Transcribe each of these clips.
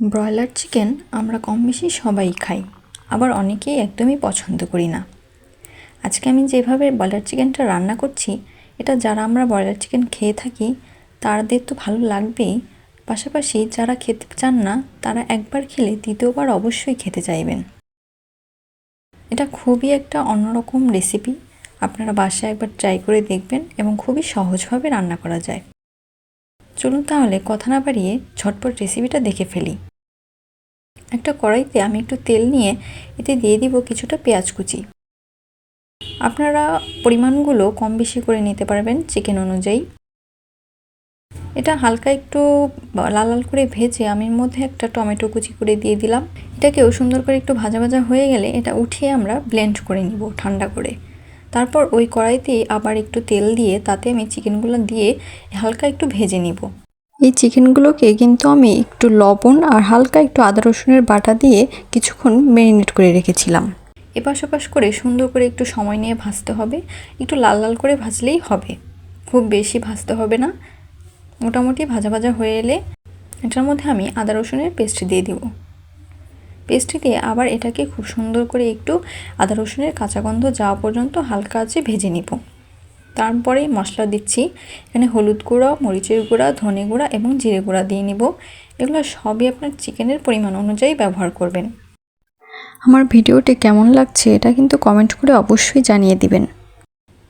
Broiler chicken আমরা কম বেশি সবাই খাই, আবার অনেকেই একদমই পছন্দ করি না। আজকে আমি যেভাবে ব্রয়লার চিকেনটা রান্না করছি, এটা যারা আমরা ব্রয়লার চিকেন খেয়ে থাকি, তাদের তো ভালো লাগবেই। পাশাপাশি যারা খেতে চান না, তারা একবার খেলে দ্বিতীয়বার অবশ্যই খেতে চাইবেন। এটা খুবই একটা অন্যরকম রেসিপি আপনারা বাসায় একবার ট্রাই করে দেখবেন এবং খুবই সহজভাবে রান্না করা যায়। চলুন তাহলে কথা না বাড়িয়ে ঝটপট রেসিপিটা দেখে ফেলি। একটা কড়াইতে আমি একটু তেল নিয়ে এতে দিয়ে দিব কিছুটা পেঁয়াজ কুচি। আপনারা পরিমাণগুলো কম বেশি করে নিতে পারবেন চিকেন অনুযায়ী। এটা হালকা একটু লাল লাল করে ভেজে আমি মধ্যে একটা টমেটো কুচি করে দিয়ে দিলাম। এটাকেও সুন্দর করে একটু ভাজা ভাজা হয়ে গেলে এটা উঠিয়ে আমরা ব্লেন্ড করে নিব ঠান্ডা করে। তারপর ওই কড়াইতেই আবার একটু তেল দিয়ে তাতে আমি চিকেনগুলো দিয়ে হালকা একটু ভেজে নিব। এই চিকেনগুলোকে কিন্তু আমি একটু লবণ আর হালকা একটু আদা রসুনের বাটা দিয়ে কিছুক্ষণ ম্যারিনেট করে রেখেছিলাম। এপাশ ওপাশ করে সুন্দর করে একটু সময় নিয়ে ভাজতে হবে। একটু লাল লাল করে ভাজলেই হবে। খুব বেশি ভাজতে হবে না। মোটামুটি ভাজা ভাজা হয়ে এলে এটার মধ্যে আমি আদা রসুনের পেস্ট দিয়ে দিব। পেস্টটি দিয়ে আবার এটাকে খুব সুন্দর করে একটু আদা রসুনের কাঁচা গন্ধ যাওয়া পর্যন্ত হালকা আছে ভেজে নিব। তারপরে মশলা দিচ্ছি। এখানে হলুদ গুঁড়া মরিচের গুঁড়া ধনে গুঁড়া এবং জিরে গুঁড়া দিয়ে নিব। এগুলো সবই আপনার চিকেনের পরিমাণ অনুযায়ী ব্যবহার করবেন। আমার ভিডিওটি কেমন লাগছে এটা কিন্তু কমেন্ট করে অবশ্যই জানিয়ে দিবেন।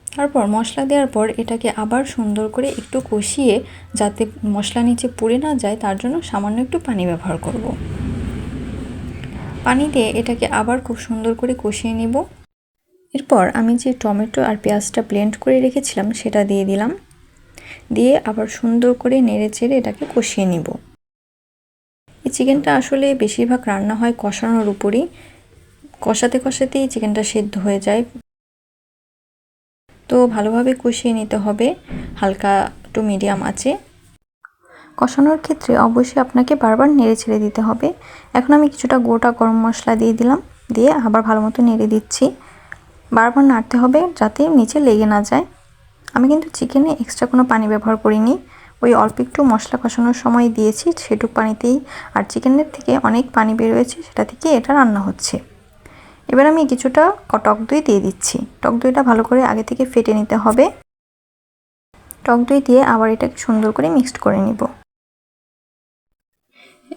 তারপর মশলা দেওয়ার পর এটাকে আবার সুন্দর করে একটু কষিয়ে যাতে মশলা নিচে পুড়ে না যায় তার জন্য সামান্য একটু পানি ব্যবহার করব। পানি দিয়ে এটাকে আবার খুব সুন্দর করে কষিয়ে নেব। এরপর আমি যে টমেটো আর পেঁয়াজটা ব্লেন্ড করে রেখেছিলাম সেটা দিয়ে দিলাম। দিয়ে আবার সুন্দর করে নেড়ে চেড়ে এটাকে কষিয়ে নিব। এই চিকেনটা আসলে বেশিরভাগ রান্না হয় কষানোর উপরই। কষাতে কষাতেই চিকেনটা সেদ্ধ হয়ে যায়। তো ভালোভাবে কষিয়ে নিতে হবে। হালকা টু মিডিয়াম আছে। কষানোর ক্ষেত্রে অবশ্যই আপনাকে বারবার নেড়ে ছেড়ে দিতে হবে। এখন আমি কিছুটা গোটা গরম মশলা দিয়ে দিলাম, দিয়ে আবার ভালো মতো নেড়ে দিচ্ছি। বারবার নাড়তে হবে যাতে নিচে লেগে না যায়। আমি কিন্তু চিকেনে এক্সট্রা কোনো পানি ব্যবহার করিনি। ওই অল্প একটু মশলা কষানোর সময় দিয়েছি, সেটুক পানিতেই। আর চিকেনের থেকে অনেক পানি বেরোয়েছে, সেটা থেকে এটা রান্না হচ্ছে। এবার আমি কিছুটা টক দই দিয়ে দিচ্ছি। টক দইটা ভালো করে আগে থেকে ফেটে নিতে হবে। টক দই দিয়ে আবার এটাকে সুন্দর করে মিক্সড করে নিব।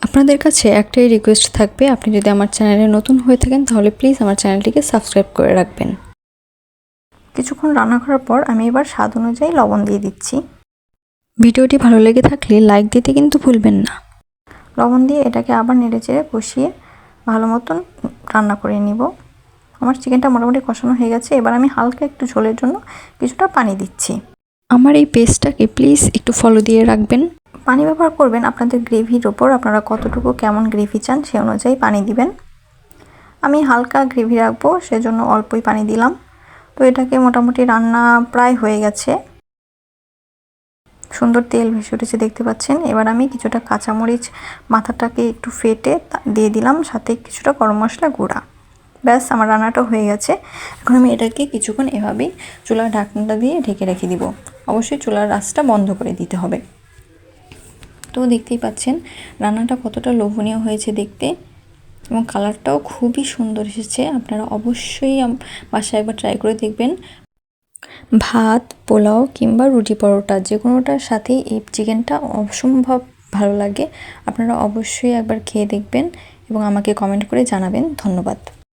আপনাদের কাছে একটাই রিকোয়েস্ট থাকবে আপনি যদি আমার চ্যানেলে নতুন হয়ে থাকেন তাহলে প্লিজ আমার চ্যানেলটিকে সাবস্ক্রাইব করে রাখবেন। কিছুক্ষণ রান্না করার পর আমি এবার স্বাদ অনুযায়ী লবণ দিয়ে দিচ্ছি। ভিডিওটি ভালো লেগে থাকলে লাইক দিতে কিন্তু ভুলবেন না। লবণ দিয়ে এটাকে আবার নেড়ে চেড়ে কষিয়ে ভালো মতন রান্না করে নিব। আমার চিকেনটা মোটামুটি কষানো হয়ে গেছে এবার আমি হালকা একটু ঝোলের জন্য কিছুটা পানি দিচ্ছি। আমার এই পেস্টটাকে প্লিজ একটু ফলো দিয়ে রাখবেন। পানি ব্যবহার করবেন, আপনাদের গ্রেভির ওপর আপনারা কতটুকু কেমন গ্রেভি চান সে অনুযায়ী পানি দিবেন। আমি হালকা গ্রেভি রাখব, সেজন্য অল্পই পানি দিলাম। তো এটাকে মোটামুটি রান্না প্রায় হয়ে গেছে। সুন্দর তেল ভেসে উঠেছে দেখতে পাচ্ছেন। এবার আমি কিছুটা কাঁচামরিচ মাথাটাকে একটু ফেটে দিয়ে দিলাম, সাথে কিছুটা গরম মশলা গুঁড়া। ব্যাস, আমার রান্নাটা হয়ে গেছে। এখন আমি এটাকে কিছুক্ষণ এভাবেই চুলার ঢাকনাটা দিয়ে ঢেকে রেখে দিব। অবশ্যই চুলার রাসটা বন্ধ করে দিতে হবে। তো দেখতেই পাচ্ছেন। রান্নাটা কতটা লোভনীয় হয়েছে দেখতে। এবং কালারটাও খুবই সুন্দর এসেছে। আপনারা অবশ্যই বাসায় একবার ট্রাই করে দেখবেন। ভাত, পোলাও কিংবা রুটি পরোটা যে কোনোটার সাথেই এই চিকেনটা অসম্ভব ভালো লাগে। আপনারা অবশ্যই একবার খেয়ে দেখবেন এবং আমাকে কমেন্ট করে জানাবেন। ধন্যবাদ।